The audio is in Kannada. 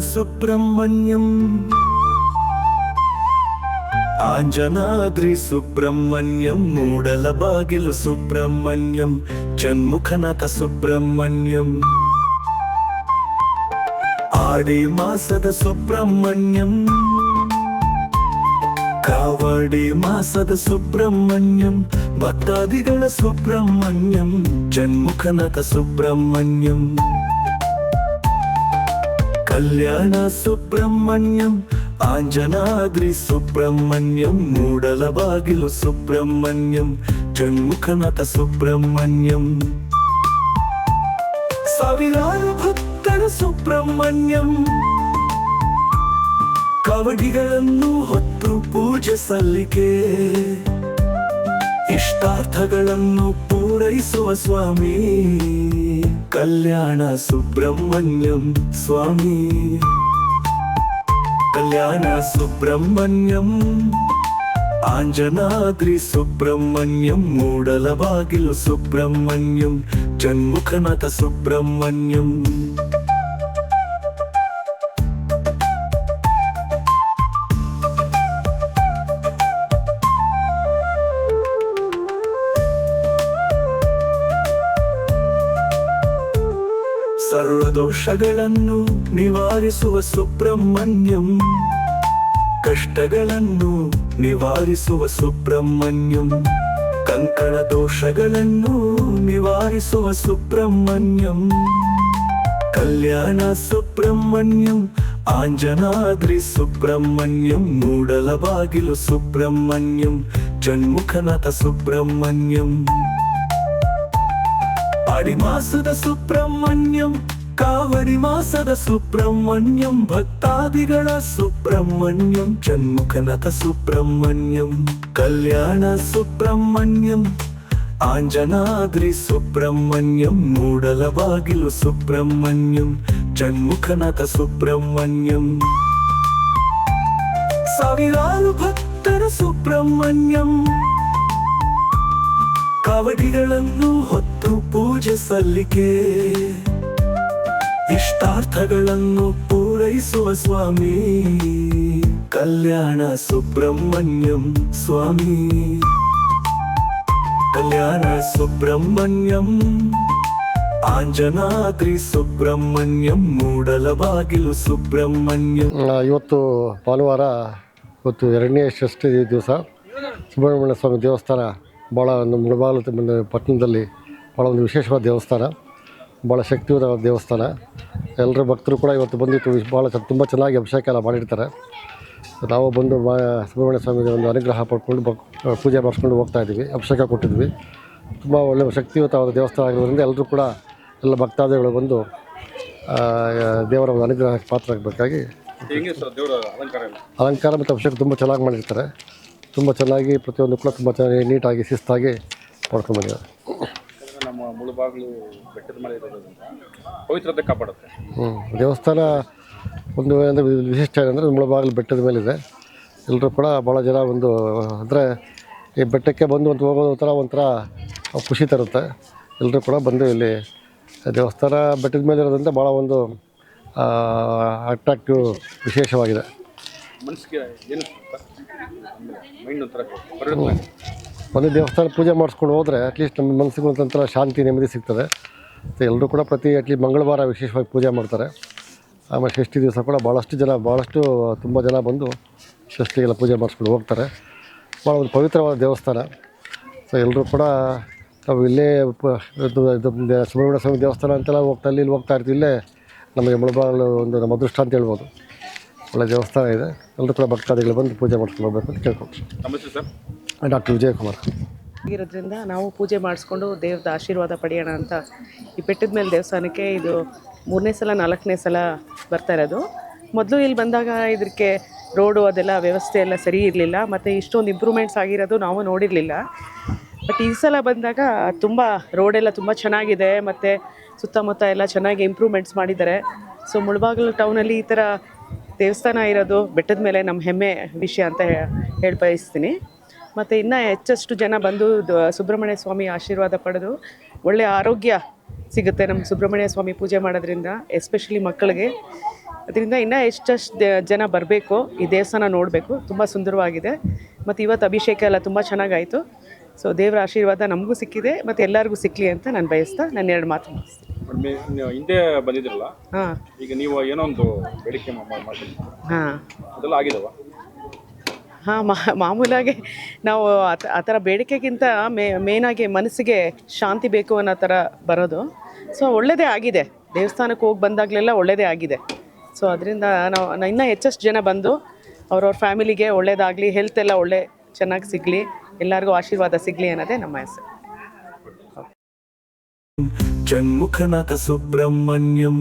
ಸುಬ್ರಹ್ಮಣ್ಯಂ ಆಂಜನಾದ್ರಿ ಸುಬ್ರಹ್ಮಣ್ಯಂ ಮೂಡಲ ಬಾಗಿಲು ಸುಬ್ರಹ್ಮಣ್ಯಂ ಚನ್ಮುಖನಾಥ ಸುಬ್ರಹ್ಮಣ್ಯಂ ಆಡಿ ಮಾಸದ ಸುಬ್ರಹ್ಮಣ್ಯಂ ಕಾವಡಿ ಮಾಸದ ಸುಬ್ರಹ್ಮಣ್ಯಂ ಭಕ್ತಾದಿಗಳ ಸುಬ್ರಹ್ಮಣ್ಯಂ ಜನ್ಮುಖನಾಥ ಕಲ್ಯಾಣ ಸುಬ್ರಹ್ಮಣ್ಯಂ, ಆಂಜನಾದ್ರಿ ಸುಬ್ರಹ್ಮಣ್ಯಂ ಮೂಡಲ ಬಾಗಿಲು ಸುಬ್ರಹ್ಮಣ್ಯಂ ಜನ್ಮುಖನಾಥ ಸುಬ್ರಹ್ಮಣ್ಯಂ. ಸಾವಿರಾರು ಭಕ್ತರ ಸುಬ್ರಹ್ಮಣ್ಯಂ. ಕವಡಿಗಳನ್ನು ಹೊತ್ತು ಪೂಜೆ ಸಲ್ಲಿಕೆ. ಇಷ್ಟಾರ್ಥಗಳನ್ನು ಪೂರೈಸುವ ಸ್ವಾಮಿ. ಕಲ್ಯಾಣ ಸುಬ್ರಹ್ಮಣ್ಯಂ ಸ್ವಾಮಿ ಕಲ್ಯಾಣ ಸುಬ್ರಹ್ಮಣ್ಯಂ ಆಂಜನಾದ್ರಿ ಸುಬ್ರಹ್ಮಣ್ಯಂ ಮೂಡಲ ಬಾಗಿಲು ಸುಬ್ರಹ್ಮಣ್ಯಂ ಜನ್ಮುಖನಾಥ ಸುಬ್ರಹ್ಮಣ್ಯಂ ಸರ್ವದೋಷಗಳನ್ನು ನಿವಾರಿಸುವ ಸುಬ್ರಹ್ಮಣ್ಯಂ. ಕಷ್ಟಗಳನ್ನು ನಿವಾರಿಸುವ ಸುಬ್ರಹ್ಮಣ್ಯಂ. ಕಂಕಣ ದೋಷಗಳನ್ನು ನಿವಾರಿಸುವ ಸುಬ್ರಹ್ಮಣ್ಯಂ. ಕಲ್ಯಾಣ ಸುಬ್ರಹ್ಮಣ್ಯಂ, ಆಂಜನಾದ್ರಿ ಸುಬ್ರಹ್ಮಣ್ಯಂ, ಮೂಡಲ ಬಾಗಿಲು ಸುಬ್ರಹ್ಮಣ್ಯಂ, ಜನ್ಮುಖನಾಥ ಸುಬ್ರಹ್ಮಣ್ಯಂ. ಅಡಿಮಾಸದ ಸುಬ್ರಹ್ಮಣ್ಯಂ ಕಾವಡಿ ಮಾಸದ ಸುಬ್ರಹ್ಮಣ್ಯಂ, ಭಕ್ತಾದಿಗಳ ಸುಬ್ರಹ್ಮಣ್ಯಂ ಚನ್ಮುಖನಥ ಸುಬ್ರಹ್ಮಣ್ಯಂ, ಕಲ್ಯಾಣ ಸುಬ್ರಹ್ಮಣ್ಯಂ, ಆಂಜನಾದ್ರಿ ಸುಬ್ರಹ್ಮಣ್ಯಂ ಮೂಡಲ ಬಾಗಿಲು ಸುಬ್ರಹ್ಮಣ್ಯಂ ಚನ್ಮುಖನಥ ಸುಬ್ರಹ್ಮಣ್ಯಂ. ಸಾವಿರಾರು ಭಕ್ತರ ಸುಬ್ರಹ್ಮಣ್ಯಂ. ಕಾವಡಿಗಳನ್ನು ಹೊತ್ತು ಪೂಜೆ ಸಲ್ಲಿಕೆ. ಇಷ್ಟಾರ್ಥಗಳನ್ನು ಪೂರೈಸುವ ಸ್ವಾಮಿ. ಕಲ್ಯಾಣ ಸುಬ್ರಹ್ಮಣ್ಯಂ ಸ್ವಾಮಿ. ಕಲ್ಯಾಣ ಸುಬ್ರಹ್ಮಣ್ಯಂ. ಆಂಜನಾದ್ರಿ ಸುಬ್ರಹ್ಮಣ್ಯಂ ಮೂಡಲ ಬಾಗಿಲು ಸುಬ್ರಹ್ಮಣ್ಯಂ ಇವತ್ತು ಭಾನುವಾರ, ಇವತ್ತು ಎರಡನೇ ಷಷ್ಠಿ ದಿವಸ, ಸುಬ್ರಹ್ಮಣ್ಯ ಸ್ವಾಮಿ ದೇವಸ್ಥಾನ ಭಾಳ ಒಂದು ಮುಳಬಾಗಿಲು ಪಟ್ಟಣದಲ್ಲಿ ಭಾಳ ಒಂದು ವಿಶೇಷವಾದ ದೇವಸ್ಥಾನ. ಭಾಳ ಶಕ್ತಿಯುತ ದೇವಸ್ಥಾನ. ಎಲ್ಲರ ಭಕ್ತರು ಕೂಡ ಇವತ್ತು ಬಂದಿತ್ತು. ಭಾಳ ತುಂಬ ಚೆನ್ನಾಗಿ ಅಭಿಷೇಕ ಎಲ್ಲ ಮಾಡಿರ್ತಾರೆ. ನಾವು ಬಂದು ಮಾ ಸುಬ್ರಹ್ಮಣ್ಯ ಸ್ವಾಮಿಗೆ ಒಂದು ಅನುಗ್ರಹ ಪಡ್ಕೊಂಡು ಬ ಪೂಜೆ ಮಾಡಿಸ್ಕೊಂಡು ಹೋಗ್ತಾ ಇದ್ದೀವಿ. ಅಭಿಷೇಕ ಕೊಟ್ಟಿದ್ವಿ. ತುಂಬ ಒಳ್ಳೆಯ ಶಕ್ತಿಯುತವಾದ ದೇವಸ್ಥಾನ ಆಗಿರೋದ್ರಿಂದ ಎಲ್ಲರೂ ಕೂಡ ಎಲ್ಲ ಭಕ್ತಾದಿಗಳು ಬಂದು ದೇವರ ಒಂದು ಅನುಗ್ರಹಕ್ಕೆ ಪಾತ್ರರಾಗಬೇಕಾಗಿ ಅಲಂಕಾರ ಮತ್ತು ಅಭಿಷೇಕ ತುಂಬ ಚೆನ್ನಾಗಿ ಮಾಡಿರ್ತಾರೆ. ತುಂಬ ಚೆನ್ನಾಗಿ ಪ್ರತಿಯೊಂದು ಕೂಡ ತುಂಬ ಚೆನ್ನಾಗಿ ನೀಟಾಗಿ ಶಿಸ್ತಾಗಿ ಮಾಡ್ಕೊಂಡು ಬಂದಿದ್ದಾರೆ. ಮುಳುಬಾಗಿಲು ಬೆಟ್ಟದ ಮೇಲೆ ಇರೋದ್ರಿಂದ ಪವಿತ್ರತೆ ಕಾಪಾಡುತ್ತೆ. ಹ್ಞೂ ದೇವಸ್ಥಾನ ಒಂದು ವಿಶಿಷ್ಟ ಏನಂದರೆ ಮುಳುಬಾಗ್ಲು ಬೆಟ್ಟದ ಮೇಲೆ ಇದೆ ಎಲ್ಲರೂ ಕೂಡ ಭಾಳ ಜನ ಒಂದು ಅಂದರೆ ಈ ಬೆಟ್ಟಕ್ಕೆ ಬಂದು ಅಂತ ಹೋಗೋದು ಒಂಥರ ಒಂಥರ ಖುಷಿ ತರುತ್ತೆ. ಎಲ್ಲರೂ ಕೂಡ ಬಂದು ಇಲ್ಲಿ ದೇವಸ್ಥಾನ ಬೆಟ್ಟದ ಮೇಲೆ ಇರೋದ್ರಿಂದ ಭಾಳ ಒಂದು ಅಟ್ರಾಕ್ಟಿವ್ ವಿಶೇಷವಾಗಿದೆ. ಮನಸ್ಸಿಗೆ ಏನು ಮೈಂಡ್ ಒಂಥರ ಒಂದು ದೇವಸ್ಥಾನ ಪೂಜೆ ಮಾಡಿಸ್ಕೊಂಡು ಹೋದರೆ ಅಟ್ಲೀಸ್ಟ್ ನಮ್ಮ ಮನಸ್ಸಿಗೆ ಒಂಥರ ಶಾಂತಿ, ನೆಮ್ಮದಿ ಸಿಗ್ತದೆ. ಮತ್ತು ಎಲ್ಲರೂ ಕೂಡ ಪ್ರತಿ ಅಟ್ಲೀಸ್ಟ್ ಮಂಗಳವಾರ ವಿಶೇಷವಾಗಿ ಪೂಜೆ ಮಾಡ್ತಾರೆ. ಆಮೇಲೆ ಷಷ್ಠಿ ದಿವಸ ಕೂಡ ಭಾಳಷ್ಟು ಜನ ಭಾಳಷ್ಟು ತುಂಬ ಜನ ಬಂದು ಷಷ್ಠಿಗೆಲ್ಲ ಪೂಜೆ ಮಾಡಿಸ್ಕೊಂಡು ಹೋಗ್ತಾರೆ. ಭಾಳ ಒಂದು ಪವಿತ್ರವಾದ ದೇವಸ್ಥಾನ. ಸೊ ಎಲ್ಲರೂ ಕೂಡ ನಾವು ಇಲ್ಲೇ ಸುಬ್ರಹ್ಮಣ್ಯ ಸ್ವಾಮಿ ದೇವಸ್ಥಾನ ಅಂತೆಲ್ಲ ಹೋಗ್ತಾ ಇಲ್ಲಿ ಇಲ್ಲಿ ಹೋಗ್ತಾ ಇರ್ತೀವಿ. ಇಲ್ಲೇ ನಮಗೆ ಮುಳಬಾಗಲು ಒಂದು ನಮ್ಮ ಅದೃಷ್ಟ ಅಂತ ಹೇಳ್ಬೋದು. ಒಳ್ಳೆ ದೇವಸ್ಥಾನ ಇದೆ. ಎಲ್ಲರೂ ಕೂಡ ಭಕ್ತಾದಿಗಳು ಬಂದು ಪೂಜೆ ಮಾಡ್ಕೊಂಡು ಹೋಗ್ಬೇಕು ಅಂತ ಕೇಳ್ಕೊಂಡು ಡಾಕ್ಟರ್ ವಿಜಯಕುಮಾರ್. ಆಗಿರೋದ್ರಿಂದ ನಾವು ಪೂಜೆ ಮಾಡಿಸ್ಕೊಂಡು ದೇವ್ರದ ಆಶೀರ್ವಾದ ಪಡೆಯೋಣ ಅಂತ ಈ ಬೆಟ್ಟದ ಮೇಲೆ ದೇವಸ್ಥಾನಕ್ಕೆ ಇದು ಮೂರನೇ ಸಲ, ನಾಲ್ಕನೇ ಸಲ ಬರ್ತಾ ಇರೋದು. ಮೊದಲು ಇಲ್ಲಿ ಬಂದಾಗ ಇದಕ್ಕೆ ರೋಡು ಅದೆಲ್ಲ ವ್ಯವಸ್ಥೆ ಎಲ್ಲ ಸರಿ ಇರಲಿಲ್ಲ, ಮತ್ತು ಇಷ್ಟೊಂದು ಇಂಪ್ರೂವ್ಮೆಂಟ್ಸ್ ಆಗಿರೋದು ನಾವು ನೋಡಿರಲಿಲ್ಲ. ಬಟ್ ಈ ಸಲ ಬಂದಾಗ ತುಂಬ ರೋಡೆಲ್ಲ ತುಂಬ ಚೆನ್ನಾಗಿದೆ, ಮತ್ತು ಸುತ್ತಮುತ್ತ ಎಲ್ಲ ಚೆನ್ನಾಗಿ ಇಂಪ್ರೂವ್ಮೆಂಟ್ಸ್ ಮಾಡಿದ್ದಾರೆ. ಸೊ ಮುಳಬಾಗಿಲು ಟೌನಲ್ಲಿ ಈ ಥರ ದೇವಸ್ಥಾನ ಇರೋದು ಬೆಟ್ಟದ ಮೇಲೆ ನಮ್ಮ ಹೆಮ್ಮೆ ವಿಷಯ ಅಂತ ಹೇಳಿ ಬಯಸ್ತೀನಿ ಮತ್ತು ಇನ್ನೂ ಹೆಚ್ಚಷ್ಟು ಜನ ಬಂದು ಸುಬ್ರಹ್ಮಣ್ಯ ಸ್ವಾಮಿ ಆಶೀರ್ವಾದ ಪಡೆದು ಒಳ್ಳೆಯ ಆರೋಗ್ಯ ಸಿಗುತ್ತೆ ನಮ್ಮ ಸುಬ್ರಹ್ಮಣ್ಯ ಸ್ವಾಮಿ ಪೂಜೆ ಮಾಡೋದ್ರಿಂದ ಎಸ್ಪೆಷಲಿ ಮಕ್ಕಳಿಗೆ. ಅದರಿಂದ ಇನ್ನೂ ಎಷ್ಟಷ್ಟು ಜನ ಬರಬೇಕು ಈ ದೇವಸ್ಥಾನ ನೋಡಬೇಕು ತುಂಬ ಸುಂದರವಾಗಿದೆ. ಮತ್ತು ಇವತ್ತು ಅಭಿಷೇಕ ಎಲ್ಲ ತುಂಬ ಚೆನ್ನಾಗಾಯಿತು. ಸೊ ದೇವರ ಆಶೀರ್ವಾದ ನಮಗೂ ಸಿಕ್ಕಿದೆ ಮತ್ತು ಎಲ್ಲರಿಗೂ ಸಿಕ್ಕಲಿ ಅಂತ ನಾನು ಬಯಸ್ತಾ ನಾನು ಎರಡು ಮಾತು ಮುಗಿಸ್ತೀನಿ. ಹಿಂದೆ ಬಂದಿದ್ರಲ್ಲ? ಹಾಂ. ಈಗ ನೀವು ಏನೋ ಒಂದು ಬೇಡಿಕೆ ಹಾಂ. ಅದೆಲ್ಲ ಆಗಿದಾವ? ಹಾಂ ಮಾಮೂಲಾಗಿ ನಾವು ಆ ಥರ ಬೇಡಿಕೆಗಿಂತ ಮೇ ಮೇನಾಗಿ ಮನಸ್ಸಿಗೆ ಶಾಂತಿ ಬೇಕು ಅನ್ನೋ ಥರ ಬರೋದು. ಸೊ ಒಳ್ಳೆಯದೇ ಆಗಿದೆ. ದೇವಸ್ಥಾನಕ್ಕೆ ಹೋಗಿ ಬಂದಾಗಲೆಲ್ಲ ಒಳ್ಳೆಯದೇ ಆಗಿದೆ. ಸೊ ಅದರಿಂದ ನಾವು ಇನ್ನೂ ಹೆಚ್ಚಷ್ಟು ಜನ ಬಂದು ಅವ್ರವ್ರ ಫ್ಯಾಮಿಲಿಗೆ ಒಳ್ಳೇದಾಗಲಿ ಹೆಲ್ತ್ ಎಲ್ಲ ಒಳ್ಳೆ, ಚೆನ್ನಾಗಿ ಸಿಗಲಿ, ಎಲ್ಲರಿಗೂ ಆಶೀರ್ವಾದ ಸಿಗಲಿ ಅನ್ನೋದೇ ನಮ್ಮ ಹೆಸರು ಜನ್ಮುಖನಾಥ ಸುಬ್ರಹ್ಮಣ್ಯಂ.